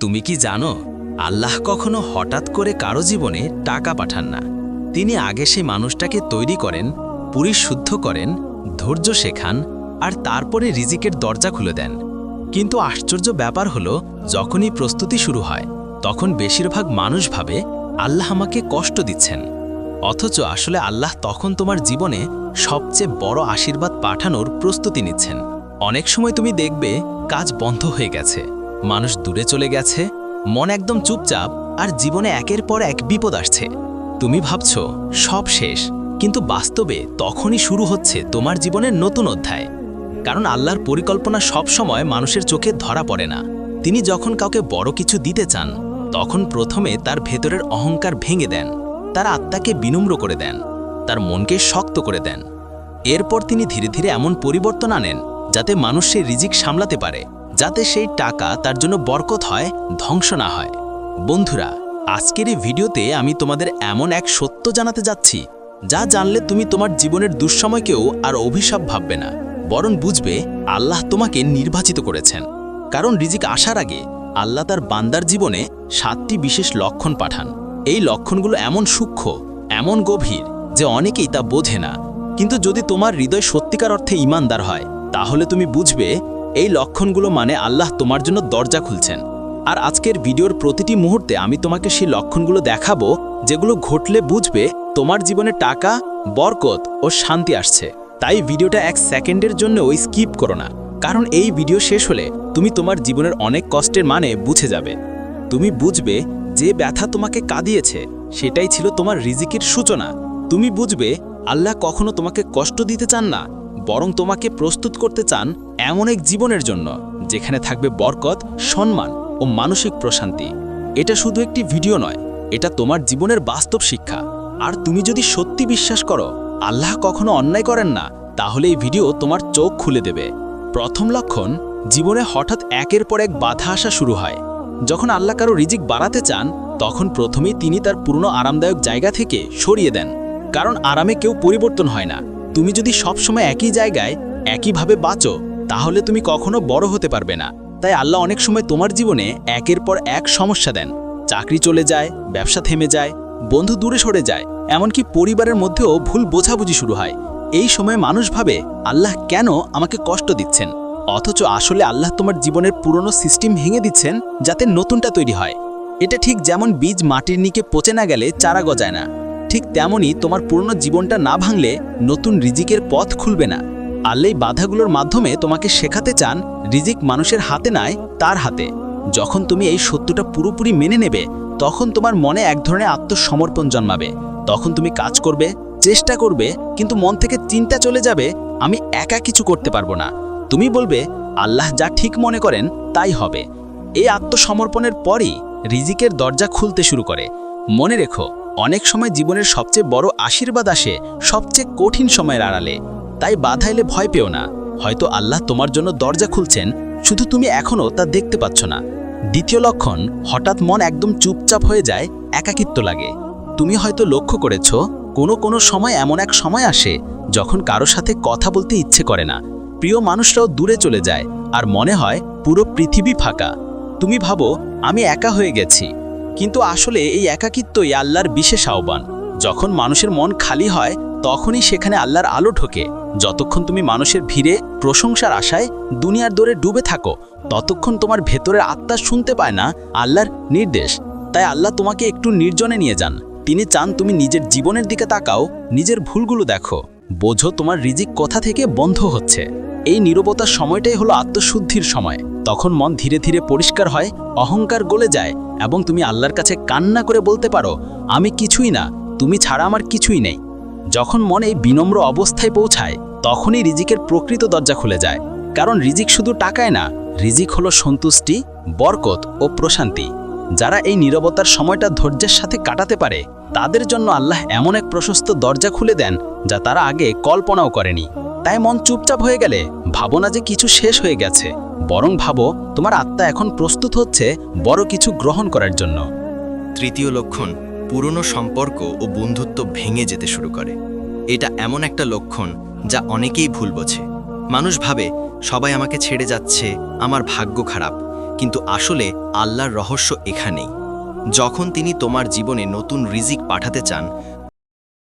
তুমি কি জানো, আল্লাহ কখনো হঠাৎ করে কারও জীবনে টাকা পাঠান না। তিনি আগে সেই মানুষটাকে তৈরি করেন, পরিশুদ্ধ করেন, ধৈর্য শেখান, আর তারপরে রিজিকের দরজা খুলে দেন। কিন্তু আশ্চর্য ব্যাপার হলো, যখনই প্রস্তুতি শুরু হয়, তখন বেশিরভাগ মানুষ ভাবে, আল্লাহ আমাকে কষ্ট দিচ্ছেন। অথচ আসলে আল্লাহ তখন তোমার জীবনে সবচেয়ে বড় আশীর্বাদ পাঠানোর প্রস্তুতি নিচ্ছেন। অনেক সময় তুমি দেখবে, কাজ বন্ধ হয়ে গেছে। মানুষ দূরে চলে গেছে, মন একদম চুপচাপ আর জীবনে একের পর এক বিপদ আসছে। তুমি ভাবছ, সব শেষ, কিন্তু বাস্তবে তখনই শুরু হচ্ছে তোমার জীবনের নতুন অধ্যায়। কারণ আল্লাহর পরিকল্পনা সব সময় মানুষের চোখে ধরা পড়ে না। তিনি যখন কাউকে বড় কিছু দিতে চান, তখন প্রথমে তার ভেতরের অহংকার ভেঙে দেন, তার আত্মাকে বিনম্র করে দেন, তার মনকে শক্ত করে দেন। এরপর তিনি ধীরে ধীরে এমন পরিবর্তন আনেন, যাতে মানুষ সে রিজিক সামলাতে পারে। যাতে সেই টাকা তার জন্য বরকত হয়, ধ্বংস না হয়। বন্ধুরা, আজকের এই ভিডিওতে আমি তোমাদের এমন এক সত্য জানাতে যাচ্ছি, যা জানলে তুমি তোমার জীবনের দুঃসময়কেও আর অভিশাপ ভাববে না, বরং বুঝবে আল্লাহ তোমাকে নির্বাচিত করেছেন। কারণ রিজিক আসার আগে আল্লাহ তার বান্দার জীবনে সাতটি বিশেষ লক্ষণ পাঠান। এই লক্ষণগুলো এমন সূক্ষ্ম, এমন গভীর যে অনেকেই তা বোঝে না। কিন্তু যদি তোমার হৃদয় সত্যিকার অর্থে ইমানদার হয়, তাহলে তুমি বুঝবে এই লক্ষণগুলো মানে আল্লাহ তোমার জন্য দরজা খুলছেন। আর আজকের ভিডিওর প্রতিটি মুহূর্তে আমি তোমাকে সেই লক্ষণগুলো দেখাবো, যেগুলো ঘটলে বুঝবে তোমার জীবনে টাকা, বরকত ও শান্তি আসছে। তাই ভিডিওটা এক সেকেন্ডের জন্য ওই স্কিপ করো না, কারণ এই ভিডিও শেষ হলে তুমি তোমার জীবনের অনেক কষ্টের মানে বুঝে যাবে। তুমি বুঝবে যে ব্যথা তোমাকে কাঁদিয়েছে, সেটাই ছিল তোমার রিজিকের সূচনা। তুমি বুঝবে আল্লাহ কখনো তোমাকে কষ্ট দিতে চান না বরং তোমাকে প্রস্তুত করতে চান এমন এক জীবনের জন্য, যেখানে থাকবে বরকত, সম্মান ও মানসিক প্রশান্তি। এটা শুধু একটি ভিডিও নয়, এটা তোমার জীবনের বাস্তব শিক্ষা। আর তুমি যদি সত্যি বিশ্বাস করো, আল্লাহ কখনো অন্যায় করেন না, তাহলে এই ভিডিও তোমার চোখ খুলে দেবে। প্রথম লক্ষণ, জীবনে হঠাৎ একের পর এক বাধা আসা শুরু হয়। যখন আল্লাহ কারও রিজিক বাড়াতে চান, তখন প্রথমেই তিনি তার পুরনো আরামদায়ক জায়গা থেকে সরিয়ে দেন। কারণ আরামে কেউ পরিবর্তন হয় না। তুমি যদি সবসময় একই জায়গায়, একইভাবে বাঁচো, তাহলে তুমি কখনো বড় হতে পারবে না। তাই আল্লাহ অনেক সময় তোমার জীবনে একের পর এক সমস্যা দেন। চাকরি চলে যায়, ব্যবসা থেমে যায়, বন্ধু দূরে সরে যায়, এমনকি পরিবারের মধ্যেও ভুল বোঝাবুঝি শুরু হয়। এই সময় মানুষ ভাবে, আল্লাহ কেন আমাকে কষ্ট দিচ্ছেন? অথচ আসলে আল্লাহ তোমার জীবনের পুরনো সিস্টেম ভেঙে দিচ্ছেন, যাতে নতুনটা তৈরি হয়। এটা ঠিক যেমন বীজ মাটির নিকে পচে না গেলে চারা গজায় না। ঠিক তেমনই তোমার পুরনো জীবনটা না ভাঙলে নতুন রিজিকের পথ খুলবে না। আল্লেই বাধাগুলোর মাধ্যমে তোমাকে শেখাতে চান রিজিক মানুষের হাতে নয়, তার হাতে। যখন তুমি এই সত্যটা পুরোপুরি মেনে নেবে, তখন তোমার মনে এক ধরনের আত্মসমর্পণ জন্মাবে। তখন তুমি কাজ করবে, চেষ্টা করবে, কিন্তু মন থেকে চিন্তা চলে যাবে, আমি একা কিছু করতে পারব না। তুমি বলবে, আল্লাহ যা ঠিক মনে করেন, তাই হবে। এই আত্মসমর্পণের পরই রিজিকের দরজা খুলতে শুরু করে। মনে রেখো অনেক সময় জীবনের সবচেয়ে বড় আশীর্বাদ আসে সবচেয়ে কঠিন সময়ের আড়ালে। তাই বাধা এলে ভয় পেও না। হয়তো আল্লাহ তোমার জন্য দরজা খুলছেন, শুধু তুমি এখনও তা দেখতে পাচ্ছ না। দ্বিতীয় লক্ষণ, হঠাৎ মন একদম চুপচাপ হয়ে যায়, একাকিত্ব লাগে। তুমি হয়তো লক্ষ্য করেছ, কোনো কোনো সময় এমন এক সময় আসে যখন কারও সাথে কথা বলতে ইচ্ছে করে না। প্রিয় মানুষরাও দূরে চলে যায়, আর মনে হয় পুরো পৃথিবী ফাঁকা। তুমি ভাবো, আমি একা হয়ে গেছি। কিন্তু আসলে এই একাকিত্বই আল্লাহর বিশেষ আহ্বান। যখন মানুষের মন খালি হয়, তখনই সেখানে আল্লাহর আলো ঢোকে। যতক্ষণ তুমি মানুষের ভিড়ে, প্রশংসার আশায় দুনিয়ার দরে ডুবে থাকো, ততক্ষণ তোমার ভেতরের আত্মা শুনতে পায় না আল্লাহর নির্দেশ। তাই আল্লাহ তোমাকে একটু নির্জনে নিয়ে যান। তিনি চান তুমি নিজের জীবনের দিকে তাকাও, নিজের ভুলগুলো দেখো। বোঝো তোমার রিজিক কোথা থেকে বন্ধ হচ্ছে। এই নীরবতার সময়টাই হলো আত্মশুদ্ধির সময়। তখন মন ধীরে ধীরে পরিষ্কার হয়, অহংকার গলে যায় এবং তুমি আল্লাহর কাছে কান্না করে বলতে পারো, আমি কিছুই না, তুমি ছাড়া আমার কিছুই নেই। যখন মন এই বিনম্র অবস্থায় পৌঁছায়, তখনই রিজিকের প্রকৃত দরজা খুলে যায়। কারণ রিজিক শুধু টাকায় না, রিজিক হলো সন্তুষ্টি, বরকত ও প্রশান্তি। যারা এই নীরবতার সময়টা ধৈর্যের সাথে কাটাতে পারে, তাদের জন্য আল্লাহ এমন এক প্রশস্ত দরজা খুলে দেন যা তারা আগে কল্পনাও করেনি। তাই মন চুপচাপ হয়ে গেলে ভাবো না যে কিছু শেষ হয়ে গেছে। বরং ভাবো, তোমার আত্মা এখন প্রস্তুত হচ্ছে বড় কিছু গ্রহণ করার জন্য। তৃতীয় লক্ষণ, পুরনো সম্পর্ক ও বন্ধুত্ব ভেঙে যেতে শুরু করে। এটা এমন একটা লক্ষণ যা অনেকেই ভুল বোঝে। মানুষ ভাবে, সবাই আমাকে ছেড়ে যাচ্ছে, আমার ভাগ্য খারাপ। কিন্তু আসলে আল্লাহর রহস্য এখানেই। যখন তিনি তোমার জীবনে নতুন রিজিক পাঠাতে চান